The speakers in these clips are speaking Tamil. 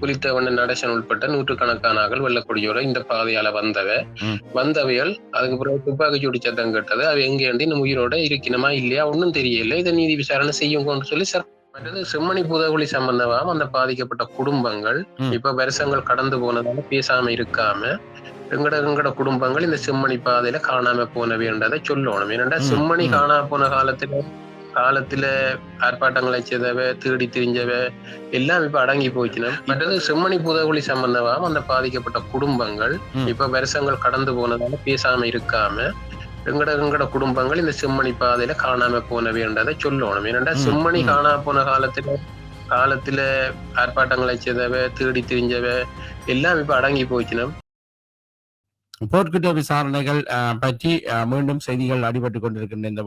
புலித்தேவன் நடேசன் உட்பட்ட நூற்றுக்கணக்கானார்கள் வெள்ளக்கொடியோட இந்த பாதையால வந்தவ. ம். வந்தவைகள் அதுக்கு பிறகு துப்பாக்கி சூடி சத்தம் கேட்டது அவ எங்கேண்டி இன்னும் உயிரோட இருக்கணுமா? இல்லையா? ஒன்றும் தெரியல. இதை நீதி விசாரணை செய்யுங்கன்னு சொல்லி சார் மற்றது செம்மணி புதகுலி சம்பந்தமாக அந்த பாதிக்கப்பட்ட குடும்பங்கள். இப்ப வருஷங்கள் கடந்து போனதால பேசாம இருக்காம எங்கட எங்கட குடும்பங்கள் இந்த செம்மணி பாதையில காணாம போனவைன்றதை சொல்லணும். ஏன்னா ம், செம்மணி ம். காணாம போன காலத்துல காலத்துல ஆர்ப்பாட்டங்களை செய்தவ திருடி திரிஞ்சவ எல்லாம் இப்ப அடங்கி போச்சுன்னா மற்றது செம்மணி புதகுலி சம்பந்தமாக அந்த பாதிக்கப்பட்ட குடும்பங்கள். இப்ப வருஷங்கள் கடந்து போனதால பேசாம இருக்காம எங்கட எங்கட குடும்பங்கள் இந்த செம்மணி பாதையில காணாம போனவைன்றதை சொல்லணும் ஏன்னா ம், செம்மணி. காணாம போன காலத்துல காலத்துல ஆர்ப்பாட்டங்களை செய்தவ திருடி திரிஞ்சவ எல்லாம் இப்ப அடங்கி போச்சுன்னா போர்க்குற்ற விசாரணைகள் பற்றி மீண்டும் செய்திகள் அடிபட்டுக் கொண்டிருக்கின்ற இந்த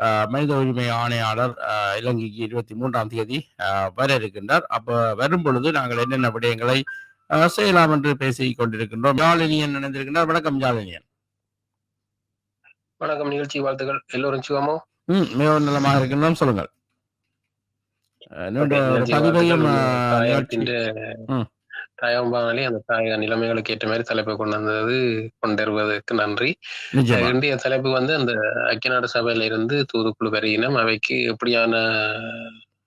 அஹ், மனித உரிமை ஆணையாளர் இலங்கைக்கு இருபத்தி மூன்றாம் தேதி வர இருக்கின்றார். அப்ப வரும் பொழுது நாங்கள் என்னென்ன விடயங்களை செய்யலாம் என்று பேசிக் கொண்டிருக்கின்றோம். ஜாலினியன் நினைந்திருக்கின்றார் வணக்கம் ஜாலினியன். வணக்கம் நிகழ்ச்சி வாழ்த்துக்கள். எல்லோரும் சிவமோ ம் மிகவும் நலமாக இருக்கின்றோம். சொல்லுங்கள். பதிவையும் தாயகம்பானாலே அந்த தாயக நிலைமைகளுக்கு ஏற்ற மாதிரி தலைப்பை கொண்டு வந்தது கொண்டு நன்றி. இன்றைய தலைப்பு வந்து அந்த ஐக்கிய நாடு சபையில இருந்து தூதுக்குழு வருகினம் அவைக்கு எப்படியான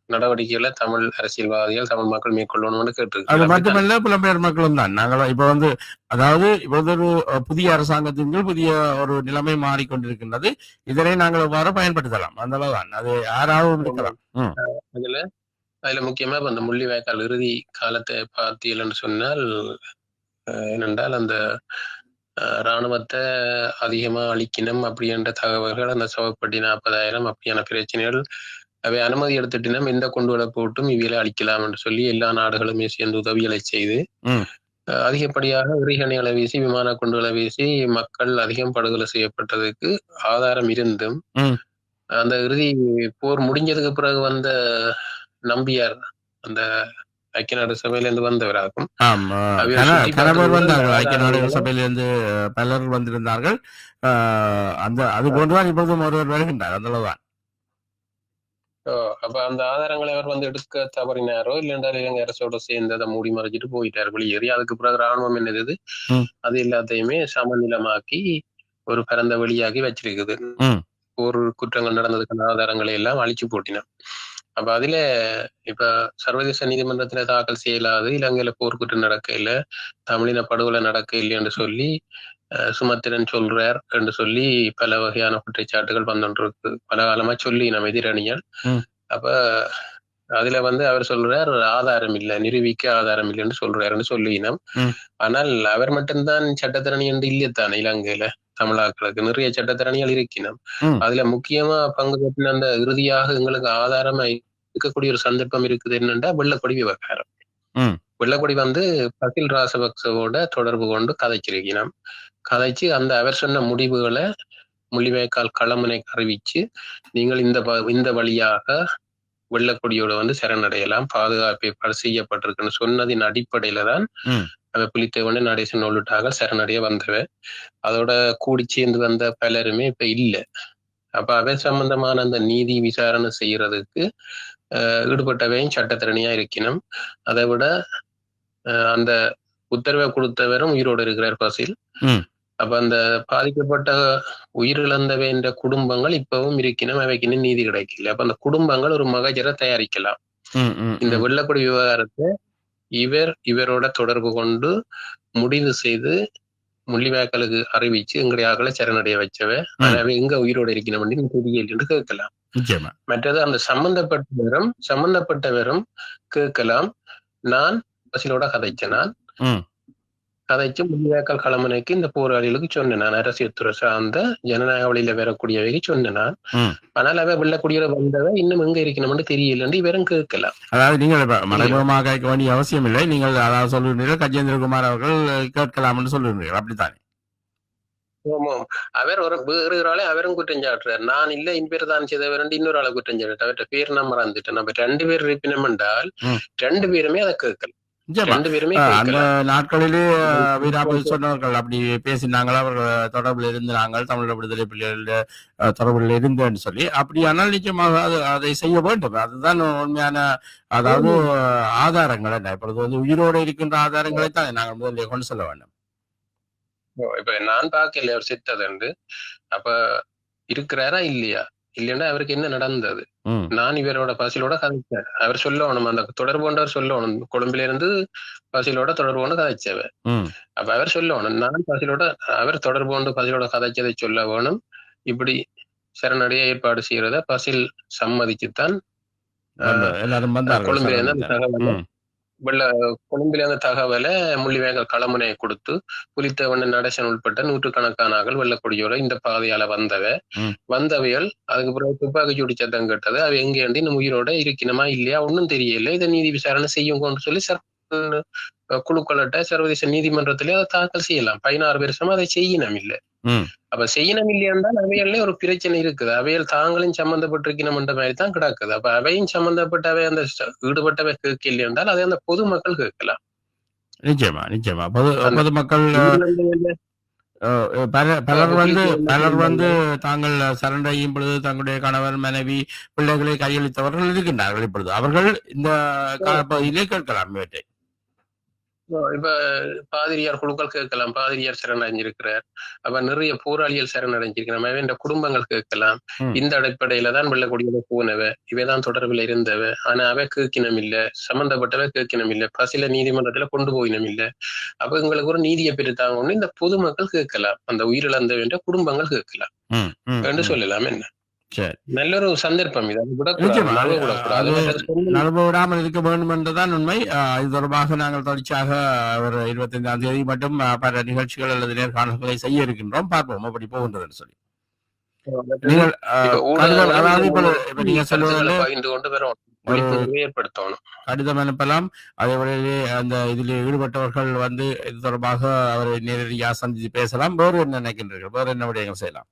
நடவடிக்கைகளை தமிழ் அரசியல்வாதிகள் தமிழ் மக்கள் மேற்கொள்ளணும்னு அது கேட்டிருக்காங்க மட்டுமல்ல புலம்பெயர் மக்களும் தான். நாங்கள் இப்ப வந்து அதாவது இப்பொழுது ஒரு புதிய அரசாங்கத்தின் கீழ் புதிய ஒரு நிலைமை மாறிக்கொண்டிருக்கின்றது. இதனை நாங்கள் எவ்வாறு பயன்படுத்தலாம். அந்த அளவுதான். அது யாராவது இருக்கலாம் அதுல அதுல முக்கியமா இப்ப அந்த முள்ளிவாய்க்கால் இறுதி காலத்தை பார்த்தீங்கன்னு சொன்னால் அஹ், ஏனென்றால் அந்த அஹ், ராணுவத்தை அதிகமா அழிக்கணும் அப்படின்ற தகவல்கள் அந்த சவப்பட்டி நாற்பதாயிரம் அப்படியான பிரச்சனைகள் அவை அனுமதி எடுத்துட்டினம் எந்த கொண்டு போட்டும் இவையில அழிக்கலாம் என்று சொல்லி எல்லா நாடுகளுமே சேர்ந்து உதவிகளை செய்து அதிகப்படியாக எறிகணைகளை வீசி விமான குண்டுகளை வீசி மக்கள் அதிகம் படுகொலை செய்யப்பட்டதுக்கு ஆதாரம் இருந்தும். அந்த இறுதி போர் முடிஞ்சதுக்கு பிறகு வந்த நம்பியார் அந்த ஐக்கிய நாடு சபையில இருந்து வந்தவராகும் வந்தார்கள். ஐக்கிய நாடுகள் சபையிலிருந்து பலர் வந்திருந்தார்கள். அந்த அது போன்றுதான் இப்பொழுதும் ஒருவர் வருகின்றார். அந்த அளவுதான் அப்ப அந்த ஆதாரங்களை அவர் வந்து எடுக்க தவறினாரோ இல்லைன்றால் இலங்கை அரசோட சேர்ந்து அதை மூடி மறைச்சிட்டு போயிட்டார் வெளியேறி அதுக்கு பிறகு ராணுவம் என்னது. அது எல்லாத்தையுமே சமநிலமாக்கி ஒரு பரந்த வெளியாகி வச்சிருக்குது. ஒரு குற்றங்கள் நடந்ததுக்கான ஆதாரங்களை எல்லாம் அழிச்சு போட்டினான் அப்ப அதுல இப்ப சர்வதேச நீதிமன்றத்துல தாக்கல் செய்யலாது இலங்கையில போர்க்குற்றம் நடக்கையில தமிழின படுகொலை நடக்க இல்லைன்னு சொல்லி சுமத்திரன் சொல்றார் என்று சொல்லி பல வகையான குற்றச்சாட்டுகள் வந்துருக்கு பல காலமா சொல்லி நம்ம எதிரணிகள். அப்ப அதுல வந்து அவர் சொல்றார் ஆதாரம் இல்லை நிரூபிக்க ஆதாரம் இல்லைன்னு சொல்றாருன்னு சொல்லினோம். ஆனால் அவர் மட்டும்தான் சட்டத்திரணி என்று இல்லைத்தானே இலங்கையில தமிழாக்களுக்கு நிறைய சட்டத்திறனிகள் இருக்கினோம் ம். அதுல முக்கியமா பங்கு பெற்றின அந்த இறுதியாக எங்களுக்கு ஆதாரமா இருக்கக்கூடிய ஒரு சந்தர்ப்பம் இருக்குது என்னன்னா வெள்ளக்கொடி விவகாரம். வெள்ளக்கொடி வந்து பகில் ராசபக்சவோட தொடர்பு கொண்டு கதைச்சிருக்கணும் கதைச்சு அந்த அவர் சொன்ன முடிவுகளை முள்ளிவாய்க்கால் களமுனை அறிவிச்சு நீங்கள் இந்த இந்த வழியாக வெள்ளக்கொடியோட வந்து சரணடையலாம் பாதுகாப்பு ஏற்பாடு செய்யப்பட்டிருக்குன்னு சொன்னதின் அடிப்படையில தான் புலித்தேவன் நடேசன் உள்ளிட்டாக சரணடைய வந்தவ அதோட கூடி சேர்ந்து வந்த பலருமே இப்ப இல்ல. அப்ப அவை சம்பந்தமான அந்த நீதி விசாரணை செய்யறதுக்கு ஈடுபட்டவையும் சட்டத்திறனியா இருக்கணும். அதை விட அந்த உத்தரவை கொடுத்தவரும் உயிரோடு இருக்கிறார் பசில். அப்ப அந்த பாதிக்கப்பட்ட உயிரிழந்தவைன்ற குடும்பங்கள் இப்பவும் இருக்கணும் அவைக்கு நீதி கிடைக்கல. அப்ப அந்த குடும்பங்கள் ஒரு மகஜரை தயாரிக்கலாம். இந்த. வெள்ளக்கொடி விவகாரத்தை இவர் இவரோட தொடர்பு கொண்டு முடிவு செய்து முள்ளிவாய்க்காலுக்கு அறிவிச்சு எங்களுடைய ஆக்களை சரணடைய வச்சவ எங்க உயிரோட இருக்கணும் அப்படின்னு தெரியல என்று கேட்கலாம். மற்றது அந்த சம்பந்தப்பட்டவரும் சம்பந்தப்பட்டவரும் கேட்கலாம். நான் பசிலோட நான் ம். கதைச்சு முள்ளிவாய்க்கால் களமனைக்கு இந்த போராளிகளுக்கு சொன்னேன். நான் அரசியல் சார்ந்த ஜனநாயக வழியில வரக்கூடியவைக்கு சொன்னேன் நான். ஆனால் அவ வெள்ளக்குடியில வந்தவ இன்னும் எங்க இருக்கணும்னு தெரியலன்னு இவரும் கேட்கலாம். அதாவது நீங்கள் மறைமுகமாக கேட்க வேண்டிய அவசியம் இல்லை. நீங்கள் அதாவது சொல்லுகிறீர்கள் கஜேந்திரகுமார் அவர்கள் கேட்கலாம் என்று சொல்லுகிறீர்கள் அப்படித்தானே? ஆமாம் அவர் ஒரு வேறு ஒரு ஆளை அவரும் குற்றம் சாட்டுறார். நான் இல்ல இன் பேர் தான் செய்தவர் இன்னொரு ஆளை குற்றம் சாட்டு அவர்கிட்ட பேர் நான் மறந்துட்டேன். நம்ம ரெண்டு பேர் இருப்பினம் என்றால். ரெண்டு பேருமே அதை கேட்கல அந்த நாட்களிலே வீராபதி சொன்னவர்கள் அப்படி பேசினாங்கள் அவர்கள் தொடர்பில் இருந்து நாங்கள் தமிழர் விடுதலை புலிகளில் அஹ், தொடர்பில் இருந்தேன்னு சொல்லி அப்படியானால் நிச்சயமாக அது அதை செய்ய வேண்டும். அதுதான் உண்மையான அதாவது ஆதாரங்கள் என்ன? இப்பொழுது வந்து உயிரோடு இருக்கின்ற ஆதாரங்களை தான் நாங்கள் முதலில் கொண்டு செல்ல வேண்டும். இப்ப நான் பார்க்கல அவர் செத்ததுண்டு அப்ப இருக்கிறாரா இல்லையா? இல்லைன்னா அவருக்கு என்ன நடந்தது? நான் இவரோட பசிலோட கதைச்சேன். அவர் சொல்லணும் அந்த தொடர்பு கொண்டவர் சொல்லணும். கொழும்புல இருந்து பசிலோட தொடர்பு கொண்டு கதைச்சவ. ம், அப்ப அவர் சொல்லணும் நான் பசிலோட அவர் தொடர்பு கொண்டு பசிலோட கதைச்சதை சொல்ல வேணும். இப்படி சரணடைய ஏற்பாடு செய்யறத பசில் சம்மதிச்சுத்தான் கொழும்புல இருந்து வெள்ள கொழும்பில அந்த தகவலை முள்ளிவேகல் களமுனையை கொடுத்து புலித்தேவன் நடேசன் உட்பட்ட நூற்றுக்கணக்கானார்கள் வெள்ளக்கொடியோட இந்த பாதையால வந்தவ. வந்தவைகள் அதுக்கு பிறகு துப்பாக்கி சூடி சத்தம் கேட்டது அவ எங்க இன்னும் உயிரோட இருக்கணுமா? இல்லையா? ஒன்னும் தெரியல. இதை நீதி விசாரணை செய்யுங்கன்னு சொல்லி சர் குழுக்களட்ட சர்வதேச நீதிமன்றத்திலே அதை தாக்கல் செய்யலாம். பதினாறு வருஷமா அதை செய்யணும் இல்ல. அப்ப செய்யணும் இல்லையாண்டால் அவைகள்ல ஒரு பிரச்சனை இருக்குது. அவைகள் தாங்களும் சம்பந்தப்பட்டிருக்கணும்ன்ற மாதிரி தான் கிடக்குது. அப்ப அவையும் சம்பந்தப்பட்டவை அந்த ஈடுபட்டவை கேட்க இல்லையென்றால் அதை அந்த பொதுமக்கள் கேட்கலாம். நிச்சயமா நிச்சயமா. பொதுமக்கள் பலர் வந்து பலர் வந்து தாங்கள் சரண்டையும் பொழுது தங்களுடைய கணவர் மனைவி பிள்ளைகளை கையளித்தவர்கள் இருக்கின்றார்கள் இப்பொழுது. அவர்கள் இந்த காலப்பகுதியிலே கேட்கலாம் இவற்றை. இப்ப பாதிரியார் குழுக்கள் கேட்கலாம். பாதிரியார் சரணடைஞ்சிருக்கிறார். அப்ப நிறைய போராளிகள் சரணடைஞ்சிருக்கிறார் அவன் இந்த குடும்பங்கள் கேட்கலாம். இந்த அடிப்படையில தான் வெள்ளக்கூடியத போனவ இவைதான் தொடர்பில் இருந்தவ. ஆனா அவ கேட்கினம் இல்ல. சம்பந்தப்பட்டவ கேட்கினம் இல்ல. பசில நீதிமன்றத்துல கொண்டு போயினம் இல்ல. அப்ப எங்களுக்கு ஒரு நீதியை பெற்றுத்தாங்கன்னு இந்த பொதுமக்கள் கேட்கலாம். அந்த உயிரிழந்தவன்ற குடும்பங்கள் கேட்கலாம். என்று. சொல்லலாம் என்ன? சரி. நல்ல ஒரு சந்தர்ப்பம் இது. நழுவ விடாமல் இருக்க வேண்டும் என்றுதான் உண்மை. இது தொடர்பாக நாங்கள் தொடர்ச்சியாக ஒரு இருபத்தைந்தாம் தேதி மட்டும் பல நிகழ்ச்சிகள் அல்லது நேர்காணல்களை செய்ய இருக்கின்றோம். பார்ப்போம். அப்படி போகின்றதுன்னு சொல்லி. கடிதம் அனுப்பலாம். அதே வேளையிலே அந்த இதில் ஈடுபட்டவர்கள் வந்து இது தொடர்பாக அவரை நேரடியாக சந்தித்து பேசலாம். வேறு என்ன நினைக்கின்றீர்கள்? வேறு என்ன விடயங்கள் செய்யலாம்?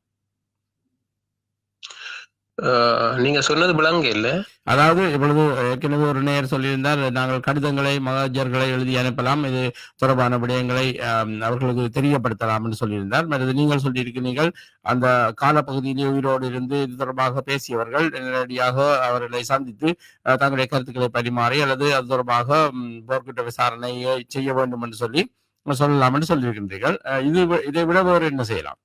நீங்க சொன்னது விளங்க இல்ல? அதாவது இப்பொழுது ஏற்கனவே ஒரு நேயர் சொல்லியிருந்தார் நாங்கள் கடிதங்களை மகாஜர்களை எழுதி அனுப்பலாம் இது தொடர்பான விடயங்களை அவர்களுக்கு தெரியப்படுத்தலாம் என்று சொல்லியிருந்தார். மற்றது நீங்கள் சொல்லியிருக்கிறீர்கள் அந்த காலப்பகுதியிலே உயிரோடு இருந்து இது தொடர்பாக பேசியவர்கள் நேரடியாக அவர்களை சந்தித்து தங்களுடைய கருத்துக்களை பரிமாறி அல்லது அது தொடர்பாக போர்க்குற்ற விசாரணையை செய்ய வேண்டும் என்று சொல்லி சொல்லலாம் என்று சொல்லியிருக்கின்றீர்கள். அஹ், இது இதை விட வேறு என்ன செய்யலாம்?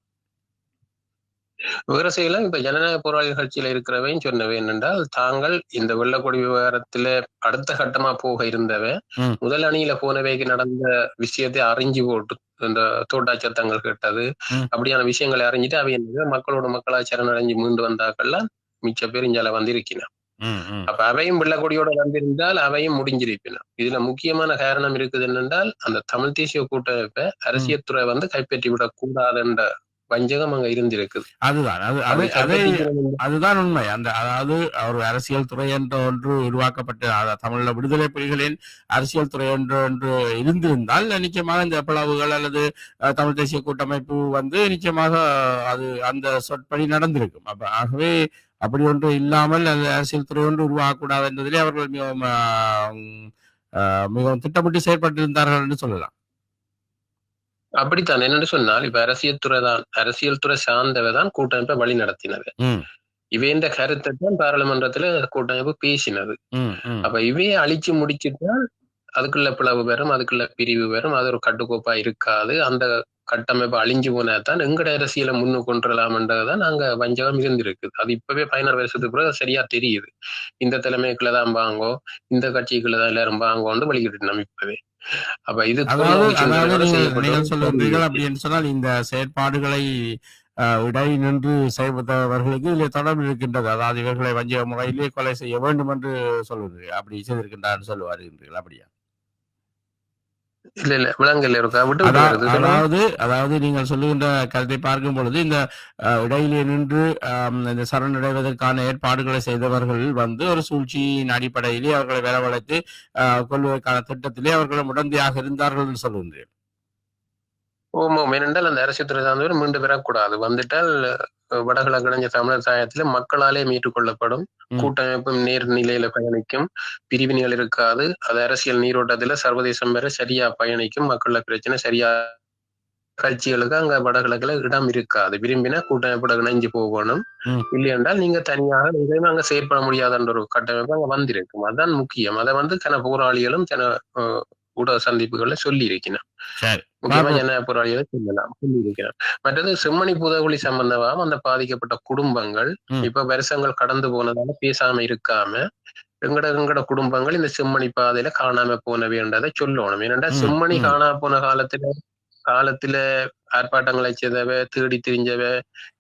செய்யலாம் இப்ப ஜனநாயக போராளிகள் கட்சியில இருக்கிறவையும் சொன்னவை என்னென்றால் தாங்கள் இந்த வெள்ளக்கொடி விவகாரத்துல அடுத்த கட்டமா போக இருந்தவ ம். முதல் அணியில போனவைக்கு நடந்த விஷயத்தை அறிஞ்சு போட்டு இந்த தோட்டா சத்தங்கள் கேட்டது. அப்படியான விஷயங்களை அறிஞ்சிட்டு அவை என்னது மக்களோட மக்களாச்சாரம் அடைஞ்சு மீண்டு வந்தாக்கள்லாம் மிச்ச பேர் இஞ்சால ம். அப்ப அவையும் வெள்ளக்கொடியோட வந்திருந்தால் அவையும் முடிஞ்சிருக்கணும் இதுல முக்கியமான காரணம் இருக்குது என்னென்றால் அந்த தமிழ் தேசிய கூட்டமைப்பை அரசியல் துறை வந்து கைப்பற்றி விடக் கூடாதுன்ற வஞ்சகம் அங்க இருந்திருக்குது. அதுதான். அது அது அதை அதை கைப்பற்றிக்கணும் அதுதான் உண்மை. அந்த அதாவது ஒரு அரசியல் துறை என்ற ஒன்று உருவாக்கப்பட்டு தமிழ்ல விடுதலை புலிகளின் அரசியல் துறை என்று ஒன்று இருந்திருந்தால் நிச்சயமாக இந்த பிளவுகள் அல்லது தமிழ் தேசிய கூட்டமைப்பு வந்து நிச்சயமாக அது அந்த சொற்படி நடந்திருக்கும். அப்ப ஆகவே அப்படி ஒன்று இல்லாமல் அந்த அரசியல் துறை ஒன்று உருவாகக்கூடாது என்பதிலே அவர்கள் மிகவும் மிகவும் திட்டமிட்டு செயற்பட்டிருந்தார்கள் என்று சொல்லலாம். அப்படித்தான். என்னன்னு சொன்னால் இப்ப அரசியல் துறை தான் அரசியல் துறை சார்ந்தவை தான் கூட்டமைப்பை வழி நடத்தினது. ம், இவைந்த கருத்தை தான் பாராளுமன்றத்துல கூட்டமைப்பு பேசினது. அப்ப இவையை அழிச்சு முடிச்சுட்டால் அதுக்குள்ள பிளவு வரும் அதுக்குள்ள பிரிவு வரும் அது ஒரு கட்டுக்கோப்பா இருக்காது. அந்த கட்டமைப்பு அழிஞ்சு போனாதான் எங்கட அரசியலை முன்னு கொண்டுலாம்ன்றதுதான் அங்க வஞ்சகம் இருந்திருக்குது அது இப்பவே பதினாறு வருஷத்துக்கு பிறகு சரியா தெரியுது. இந்த தலைமைக்குள்ளதான் வாங்கோ இந்த கட்சிக்குள்ளதான் எல்லாரும் வாங்கோன்னு வழிகிட்டு நம்ம இப்பவே. அப்ப இது நீங்கள் சொல்லுகிறீர்கள் அப்படின்னு சொன்னால் இந்த செயற்பாடுகளை இடை நின்று செய்வதவர்களுக்கு இதில் தொடர்பு இருக்கின்றது. அதாவது இவர்களை வஞ்சக முறையிலே கொலை செய்ய வேண்டும் என்று சொல்லுது அப்படி செய்திருக்கின்றார் சொல்லுவார்கள் அப்படியா? இல்ல இல்ல. இருக்கா? விட்டு சொல்லுங்க. அதாவது அதாவது நீங்கள் சொல்லுகின்ற கருத்தை பார்க்கும் பொழுது இந்த இடையிலே நின்று இந்த சரணடைவதற்கான ஏற்பாடுகளை செய்தவர்கள் வந்து ஒரு சூழ்ச்சியின் அடிப்படையிலே அவர்களை வரவழைத்து அஹ், கொல்வதற்கான திட்டத்திலே அவர்களும் உடந்தையாக இருந்தார்கள் என்று சொல்லுகின்றேன். ஓம் ஏனென்றால் அந்த அரசியல் துறை சார்ந்தவர் மீண்டு பெறக்கூடாது வந்துட்டால் அஹ், வடகிழக்கு இணைஞ்ச தமிழர் தாயத்துல மக்களாலே மீட்டுக்கொள்ளப்படும். கூட்டமைப்பும் நேர் நிலையில பயணிக்கும். பிரிவினைகள் இருக்காது. அது அரசியல் நீரோட்டத்துல சர்வதேசம் வரை சரியா பயணிக்கும். மக்கள பிரச்சனை சரியா கட்சிகளுக்கு அங்க வடகிழக்குல இடம் இருக்காது. விரும்பினா கூட்டமைப்போட இணைஞ்சு போகணும். இல்லையென்றால் நீங்க தனியாக எங்கேயுமே அங்க செயற்பட முடியாதுன்ற ஒரு கட்டமைப்பு அங்க வந்திருக்கும். அதான் முக்கியம். அதை வந்து தன போராளிகளும் தன ஊடக சந்திப்புகள்ல சொல்லி இருக்கணும் சரி. முக்கியமா. ஜன போராளிகளை சொல்லலாம் சொல்லி இருக்கிறேன் மற்றது செம்மணி புதகுலி சம்பந்தமாக அந்த பாதிக்கப்பட்ட குடும்பங்கள். இப்ப வருஷங்கள் கடந்து போனதால பேசாம இருக்காம எங்கட எங்கட குடும்பங்கள் இந்த செம்மணி பாதையில காணாம போனவேன்றதை சொல்லணும். ஏனென்றா செம்மணி ம். காணாம போன காலத்துல காலத்துல ஆர்ப்பாட்டங்களை செய்தவ தேடி திரிஞ்சவ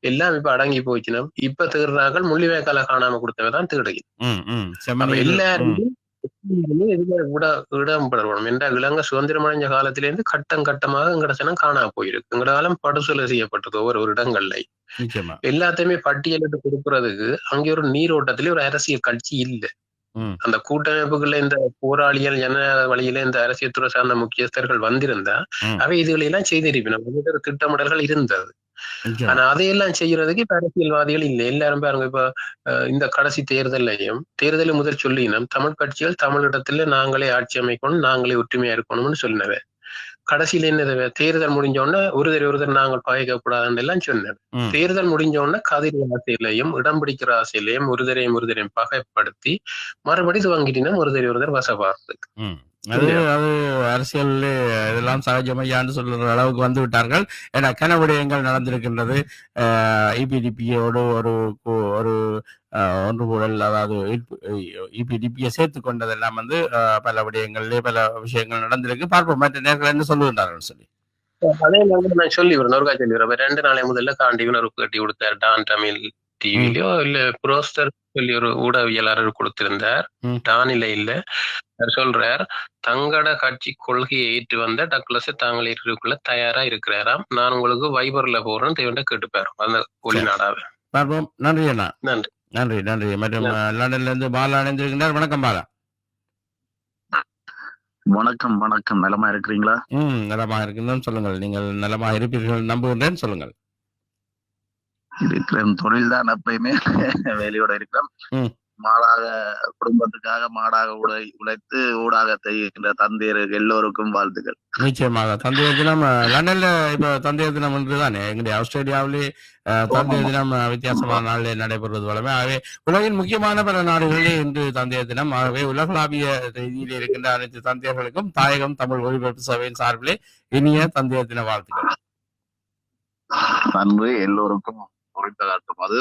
எல்லாம் இப்ப அடங்கி போச்சுனா இப்ப தேடுறார்கள் முள்ளிவேக்கால காணாம கொடுத்தவ தான் தேடுகிறது. ம் ம். அப்ப செம்மணி எல்லாருமே விட இடம்பெறணும் என்ற இளங்க சுதந்திரம் அடைஞ்ச காலத்தில இருந்து கட்டம் கட்டமாக எங்கட சனம் காணாம போயிருக்கு எங்கட காலம் படுசொலை செய்யப்பட்டது ஒவ்வொரு ஒரு இடங்கள்ல எல்லாத்தையுமே பட்டியலிட்டு கொடுக்கறதுக்கு அங்கே ஒரு நீரோட்டத்திலே ஒரு அரசியல் கட்சி இல்ல. அந்த கூட்டமைப்புகள்ல இந்த போராளிகள் ஜன வழியில இந்த அரசியல் துறை சார்ந்த முக்கியஸ்தர்கள் வந்திருந்தா. அவை இதுகளை எல்லாம் செய்திருப்பினும் ஒரு திட்டமிடல்கள் இருந்தது ஆனா அதையெல்லாம் செய்யறதுக்கு இப்ப அரசியல்வாதிகள் இல்லை. எல்லாரும் பாருங்க இப்ப இந்த கடைசி தேர்தலையும் தேர்தலை முதல் சொல்லினோம் தமிழ் கட்சிகள் தமிழிடத்துல நாங்களே ஆட்சி அமைக்கணும் நாங்களே ஒற்றுமையா இருக்கணும்னு சொன்னவ. கடைசியில என்னது? தேர்தல் முடிஞ்ச உடனே ஒருதர் ஒருதர் நாங்கள் பாய்க்கக்கூடாதுன்னு எல்லாம் சொன்னது ம். தேர்தல் முடிஞ்ச உடனே கதிர் ஆசையிலையும் இடம் பிடிக்கிற ஆசையிலையும் ஒருதரையும் ஒருதரையும் பகைப்படுத்தி மறுபடி துவங்கிட்டினா ஒருதரை ஒருதர் வசப்பார்த்துக்கு ம். அது அது அரசியல் இதெல்லாம் சகஜமையான்னு சொல்ற அளவுக்கு வந்து விட்டார்கள். ஏன்னா கன விடயங்கள் நடந்திருக்கின்றது. இபிடிபியோடு ஒரு கு- ஒரு அஹ், ஒன்று கூடல் அதாவது இபிடிபியை சேர்த்து கொண்டதெல்லாம் வந்து பல விடயங்கள்ல பல விஷயங்கள் நடந்திருக்கு. பார்ப்போம். மற்ற நேர்கள் என்ன சொல்லுகின்றார்கள் சொல்லி. அதே மாதிரி நான் சொல்லி சொல்லி வரேன் ரெண்டு நாளை முதல்ல காண்டிவன் ஒரு கட்டி கொடுத்தார் டான் தமிழ் டிவிலயோ இல்ல புரோஸ்டர் சொல்லி ஒரு ஊடகவியலாளர் கொடுத்திருந்தார். ம். டானில இல்ல. அவர் சொல்றார் தங்கட கட்சி கொள்கையை ஏற்று வந்த டக்ளஸ் தாங்கள் இருக்குள்ள தயாரா இருக்கிறாராம். நான் உங்களுக்கு வைபர்ல போறேன்னு தேவண்ட கேட்டுப்பாரு. அந்த ஒளிநாடாவை பார்ப்போம். நன்றி அண்ணா. நன்றி. நன்றி நன்றி. மற்றும் லண்டன்ல இருந்து பாலா இணைந்திருக்கின்றார் வணக்கம் பாலா. வணக்கம் வணக்கம். நலமா இருக்கிறீங்களா? ம் நலமாக இருக்கின்றோம் சொல்லுங்கள். நீங்கள் நலமாக இருப்பீர்கள் நம்புகின்றேன் சொல்லுங்கள். இருக்கிறேன். தொழில் தான் எப்பயுமே வேலையோட இருக்கிறோம். மாடாக குடும்பத்துக்காக மாடாக உழை உழைத்து ஊடாக செய்கின்ற தந்தையருக்கு எல்லோருக்கும் வாழ்த்துக்கள். நிச்சயமாக. தந்தையர் தினம் லண்டன்ல இப்ப தந்தையர் தினம் ஒன்று தானே எங்களுடைய ஆஸ்திரேலியாவிலே அஹ், தந்தையர் தினம் வித்தியாசமான நாளிலே நடைபெறுவது வளமே ஆகவே உலகின் முக்கியமான பல நாடுகளிலே இன்று தந்தையர் தினம். ஆகவே உலகளாவிய ரீதியில் இருக்கின்ற அனைத்து தந்தையர்களுக்கும் தாயகம் தமிழ் ஒலிபரப்பு சபையின் சார்பிலே இனிய தந்தையர் தின வாழ்த்துக்கள். நன்றி எல்லோருக்கும். குறித்த காட்டும் அது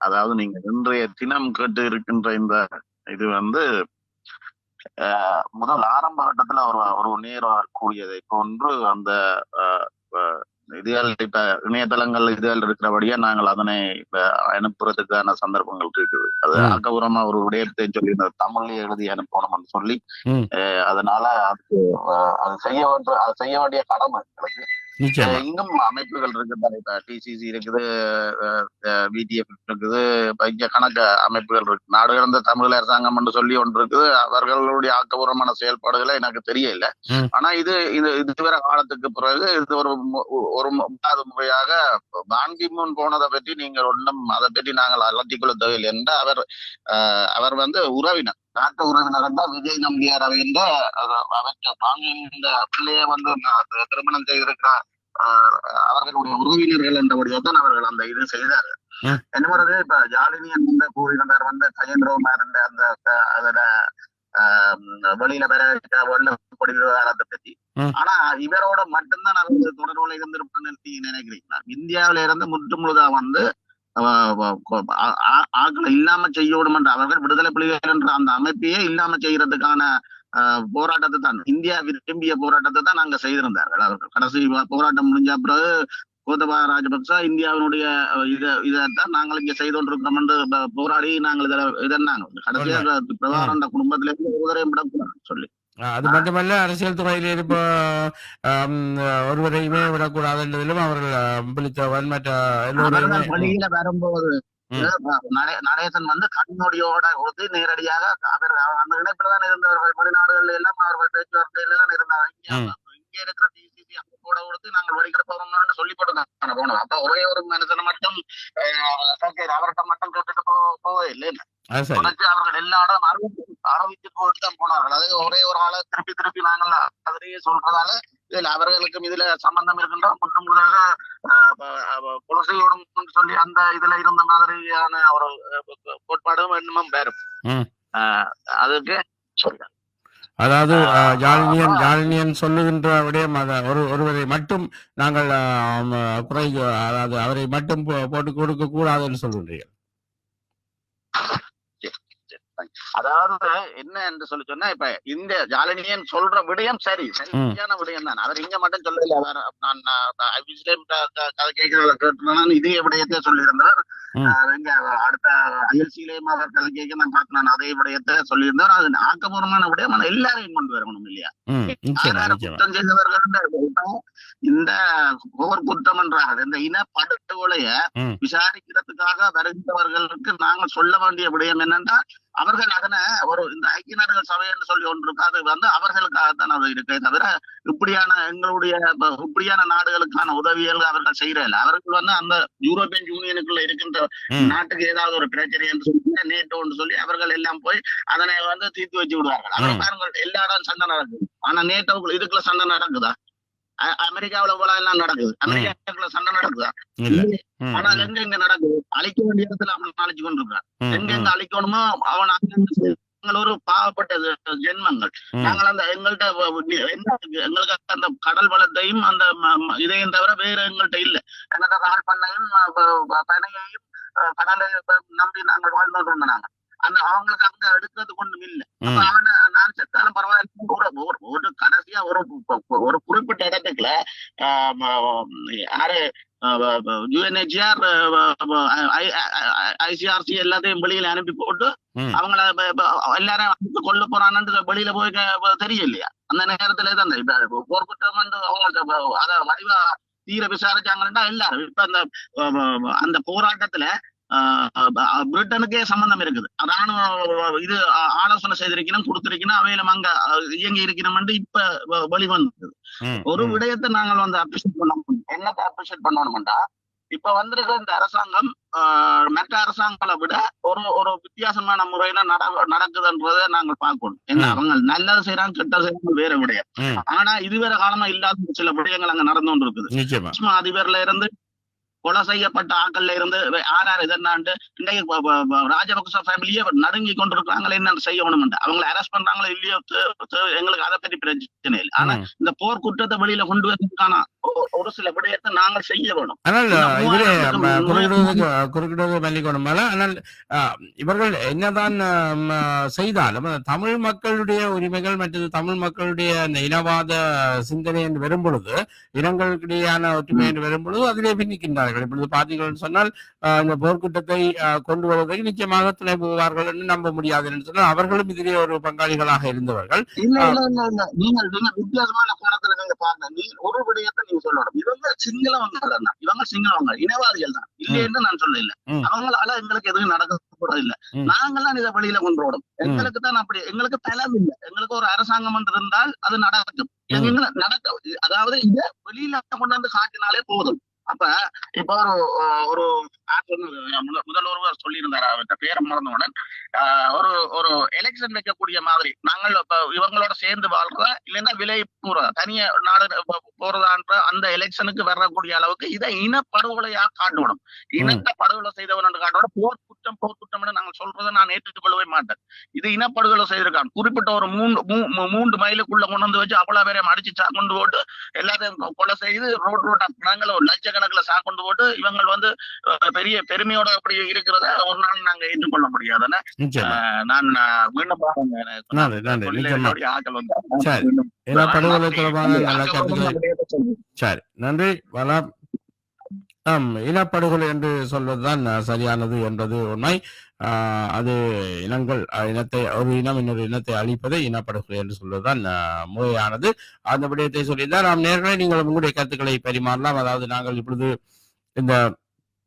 அதாவது நீங்க இன்றைய தினம் கேட்டு இருக்கின்ற இந்த இது வந்து முதல் ஆரம்ப கட்டத்துல ஒரு ஒரு நேரம் கூடியதை போன்று அந்த இதுகள் இப்ப இணையதளங்கள் இதுகள் இருக்கிறபடியா நாங்கள் அதனை இப்ப அனுப்புறதுக்கான சந்தர்ப்பங்கள் இருக்குது. அது. ஆக்கபூர்வமா ஒரு விடயத்தை சொல்லி இந்த தமிழ்ல எழுதி அனுப்பணும்னு சொல்லி அதனால அதுக்கு அது செய்ய வேண்டிய அது செய்ய வேண்டிய கடமை. எங்களுக்கு இங்கும் அமைப்புகள் இருக்குது இப்ப டிசிசி இருக்குது பிடிஎஃப் இருக்குது இங்க கணக்கு அமைப்புகள் இருக்கு. நாடு கடந்த தமிழ் அரசாங்கம் என்று சொல்லி ஒன்று இருக்குது. அவர்களுடைய ஆக்கபூர்வமான செயல்பாடுகளை எனக்கு தெரியல. ஆனா இது இது இதுவரை காலத்துக்கு பிறகு இது ஒரு ஒரு மூன்றாவது முறையாக பாங்கி மூன் போனதை பற்றி நீங்கள் ஒன்றும் அதை பற்றி நாங்கள் அலட்டிக் கொள்ள தேவையில்லை என்று அவர் அவர் வந்து உறவினர். நாட்டு உறவினர் தான் விஜய் நம்பியார் என்ற அவற்றை பிள்ளையை வந்து திருமணம் செய்திருக்கிறார். அவர்களுடைய உறவினர்கள் என்றபடியாக தான் அவர்கள் அந்த இது செய்தார் ம். என்ன பண்ணுறது? இப்ப ஜாலினியன் வந்து கூறினார் வந்து கஜேந்திரகுமார் என்ற அந்த அதோட வெளியில பெற விவகாரத்தை பற்றி ம். ஆனா இவரோட மட்டும்தான் அவர் தொடர்புல இருந்திருப்பான்னு நினைக்கிறீங்களா? இந்தியாவில இருந்து முற்று முழுதா வந்து ஆஹ், ஆ- ஆ- ஆட்களை இல்லாம செய்யணும் என்ற அவர்கள் விடுதலை புலிகள் என்ற அந்த அமைப்பையே இல்லாம செய்யறதுக்கான போராட்டத்தை தான் இந்தியா விரும்பிய போராட்டத்தை தான் நாங்க செய்திருந்தார்கள் அவர்கள். கடைசி போராட்டம் முடிஞ்ச பிறகு கோத்தபா ராஜபக்ச இந்தியாவினுடைய இத இதைத்தான் நாங்கள் இங்க செய்து கொண்டிருக்கிறோம் என்று போராடி நாங்கள் இதில் இதன்னாங்க கடைசியாக பிரபாகரன் குடும்பத்தில இருந்து ஒருவரையும் விடக்கூடாது சொல்லி. அது மட்டுமல்ல அரசியல் துறையில் இருப்ப ஒருவரையுமே விடக்கூடாது என்பதிலும் அவர்கள் பிடித்தவன் மற்ற வெளியில வரும்போது நடேசன் வந்து கண்ணொடியோட கொடுத்து நேரடியாக அவர் அந்த இணைப்புல தான் இருந்தவர்கள் வெளிநாடுகள் எல்லாம் அவர்கள் பேச்சுவார்த்தையில தான் இருந்தாங்க இங்க இருக்கிற டிசிசி கூட கொடுத்து நாங்கள் வெளிக்கிட போறோம்னு சொல்லி போட்டு போனோம் அப்ப ஒரே ஒரு மனுஷனை மட்டும் அவர்கிட்ட மட்டும் கேட்டுட்டு போவே இல்லை அவர்கள் எல்லா இடம் அறிவித்து அறிவித்து போட்டு தான் போனார்கள். அது ஒரே ஒரு ஆளை திருப்பி திருப்பி நாங்கள் அதிலேயே சொல்றதால இதுல அவர்களுக்கும் இதுல சம்பந்தம் இருக்கின்ற முற்று முழுதாக குலசையோடும் சொல்லி அந்த இதுல இருந்த மாதிரியான ஒரு கோட்பாடும் எண்ணமும் வேறும். அதுக்கு சொல்றேன் அதாவது ஜாலினியன். ஜாலினியன் சொல்லுகின்ற விடயம் ஒரு ஒருவரை மட்டும் நாங்கள் குறை அதாவது அவரை மட்டும் போ- போட்டு கொடுக்க கூடாதுன்னு சொல்கின்றீர்கள். அதாவது என்ன என்று சொல்லி சொன்னா இப்ப இந்த ஜாலினியன் சொல்ற விடயம் சரி. சரியான விடயம் தான் அவர் இங்க மட்டும் சொல்லல. நான் கதை கேட்கிறத இதே விடயத்தை சொல்லியிருந்தார். இங்க அடுத்த அயல்சியிலேயும் அவர் கதை கேட்க நான் பார்த்து நான் அதே விடயத்தை சொல்லியிருந்தார். அது ஆக்கப்பூர்வமான விடயம் ஆனா எல்லாரையும் கொண்டு வரணும் இல்லையா? குற்றம் செய்தவர்கள் இந்த போர் குற்றம் என்றார்கள் இந்த இன படுகொலைய ம். விசாரிக்கிறதுக்காக வருகின்றவர்களுக்கு நாங்கள் சொல்ல வேண்டிய விடயம் என்னன்னா அவர்கள் அதனை ஒரு இந்த ஐக்கிய நாடுகள் சபை என்று சொல்லி ஒன்று இருக்கு அது வந்து அவர்களுக்காக தான் அது இருக்கே தவிர இப்படியான எங்களுடைய இப்படியான நாடுகளுக்கான உதவிகள் அவர்கள் செய்யறதில்ல. அவர்கள் வந்து அந்த யூரோப்பியன் யூனியனுக்குள்ள இருக்கின்ற. நாட்டுக்கு ஏதாவது ஒரு பிரச்சனை என்று சொல்லி நேட்டோன்னு சொல்லி அவர்கள் எல்லாம் போய் அதனை வந்து தீர்த்து வச்சு விடுவார்கள். அவர் ம். பாருங்கள் எல்லா இடம் சண்டை நடக்குது. ஆனா நேட்டோக்குள்ள இதுக்குள்ள சண்டை நடக்குதா? அமெரிக்காவுல போல எல்லாம் நடக்குது அமெரிக்காக்குள்ள சண்டை நடக்குதா? ஆனா எங்க இங்க நடக்குது? அழிக்க வேண்டிய இடத்துல அவன் அழிச்சு கொண்டிருக்கான் எங்க எங்க அழிக்கணுமோ அவன் நாங்கள் ஒரு பாவப்பட்ட ஜென்மங்கள். நாங்கள் அந்த எங்கள்கிட்ட? எங்களுக்கு அந்த கடல் வளத்தையும் அந்த இதையும் தவிர வேற எங்கள்கிட்ட இல்ல. எங்கள்கிட்ட கால் பண்ணையும் பனையையும் கடலை நம்பி நாங்கள் வாழ்ந்து கொண்டு நாங்க அந்த அவங்களுக்கு அங்க எடுக்கிறதுக்கு ஒண்ணும் இல்ல. அவன நான் செத்தாலும் பரவாயில்ல ஒரு ஒரு- கடைசியா ஒரு ஒரு குறிப்பிட்ட ம- யாரு யுஎன்ஹெச்ஆர் ஐசிஆர்சி எல்லாத்தையும் வெளியில அனுப்பி போட்டு. அவங்கள எல்லாரும் கொல்ல போறான்னு வெளியில போய் தெரியலையா? அந்த நேரத்துல தான். இப்ப போர்க்குற்றம் வந்து அவங்க அத வடிவா தீர விசாரிச்சாங்கன்னா எல்லாரும். இப்ப அந்த அந்த போராட்டத்துல பிரிட்டனுக்கே சம்பந்தம் இருக்குது. ராணுவ இது ஆலோசனை செய்திருக்கணும் கொடுத்திருக்கணும் அவையில அங்க இயங்கி இருக்கணும் இப்ப வெளிவந்தது ஒரு. விடயத்தை நாங்கள் வந்து அப்ரிஷியேட் பண்ணணும். என்னத்தை அப்ரிஷியேட் பண்ணணும்டா இப்ப வந்திருக்கிற இந்த அரசாங்கம் ஆஹ், மற்ற அரசாங்கங்களை விட ஒரு ஒரு வித்தியாசமான முறையில நட நடக்குதுன்றதை நாங்கள் பார்க்கணும். என்ன. அவங்க நல்லது செய்யறாங்க கெட்ட செய்யறாங்க வேற விடயம். ஆனா இதுவரை காலமா இல்லாத சில விடயங்கள் அங்க நடந்து கொண்டு இருக்குது அதிபர்ல இருந்து கொலை செய்யப்பட்ட ஆட்கள்ல இருந்து யார் யார் இதென்னாண்டு இன்றைக்கு ராஜபக்ச ஃபேமிலியே நடுங்கி கொண்டிருக்காங்களே என்ன செய்யணும் அவங்களை அரெஸ்ட் பண்றாங்களோ இல்லையோ எங்களுக்கு அதை பற்றி பிரச்சனை இல்லை. ஆனா. இந்த போர் குற்றத்தை வெளியில கொண்டு வரதுக்கான ஒரு சில விடயத்தை நாங்கள் செய்ய வேணும். ஆனால் குறுக்கிடுவது குறுக்கிடுவது மேல ஆனால் இவர்கள் என்னதான் செய்தாலும் தமிழ் மக்களுடைய உரிமைகள் மற்றும் தமிழ் மக்களுடைய இனவாத சிந்தனை என்று வரும் பொழுது இனங்களுக்கிடையான ஒற்றுமை என்று வரும் பொழுது அதிலே பின்னிக்கின்றார்கள் இப்பொழுது பார்த்தீர்கள் சொன்னால் இந்த போர்க்குற்றத்தை ஆ, கொண்டு வருவதற்கு நிச்சயமாக துணை போவார்கள் என்று நம்ப முடியாது என்று சொன்னால் அவர்களும் இதிலே ஒரு பங்காளிகளாக இருந்தவர்கள். நீங்கள் நீங்க வித்தியாசமான கோணத்துல நீங்க பாருங்க. ஒரு விடயத்தை நீங்க சொல்லணும் இவங்க சிங்களவங்க தான். இவங்க சிங்களவங்க இனவாதிகள் தான். இல்லைன்னு நான் சொல்ல இல்ல. அவங்களால எங்களுக்கு எதுவும் நடக்க போறது இல்ல. நாங்கெல்லாம் இதை வெளியில கொண்டு வரோம். எங்களுக்கு தான் அப்படி எங்களுக்கு பலம் இல்ல. எங்களுக்கு ஒரு அரசாங்கம் இருந்தால் அது நடக்கும் நடக்க அதாவது இத வெளியில கொண்டு வந்து காட்டினாலே போதும். அப்ப இப்ப ஒரு ஒரு முதல்வர் சொல்லியிருந்தார் முதல் ஒருவர் அவர்கிட்ட பேரை மறந்தவுடன். ஒரு ஒரு எலெக்ஷன் வைக்கக்கூடிய மாதிரி. நாங்கள் இப்ப இவங்களோட சேர்ந்து வாழ்றதா இல்லைன்னா விலை போறதா தனிய நாடு போறதான்ற அந்த எலெக்ஷனுக்கு வரக்கூடிய அளவுக்கு இதை இனப்படுகொலையா காட்டணும். இனத்தை படுகொலை செய்தவன் என்று காட்டோட போர் குற்றம் போர் குற்றம் நாங்கள் சொல்றதை நான் ஏற்றுக்கொள்ளவே மாட்டேன். இது இனப்படுகொலை செய்திருக்கான். குறிப்பிட்ட ஒரு மூன்று மூ- மூன்று மைலுக்குள்ள கொண்டு வந்து வச்சு அவ்வளவு பேரையும் அடிச்சு கொண்டு போட்டு எல்லாத்தையும் கொலை செய்து ரோட் ரோட்டா ஒரு லட்சக்கணக்கில் சா கொண்டு போட்டு இவங்க வந்து பெரிய பெருமையோட அப்படி இருக்கிறத ஒரு நாள் நாங்க ஏற்றுக்கொள்ள முடியாதுன்னு நான் மீண்டும் நன்றி சரி. இனப்படுகொலை நன்றி. வளம். ஆம் என்று சொல்வதுதான் சரியானது என்பது உண்மை. அது இனங்கள் இனத்தை ஒரு இனம் இன்னொரு இனத்தை அழிப்பதை இனப்படுகொலை என்று சொல்வதுதான் முறையானது. அந்த விடயத்தை சொல்லியிருந்தால் நாம் நேர்களை நீங்கள் உங்களுடைய கருத்துக்களை பரிமாறலாம். அதாவது நாங்கள் இப்பொழுது இந்த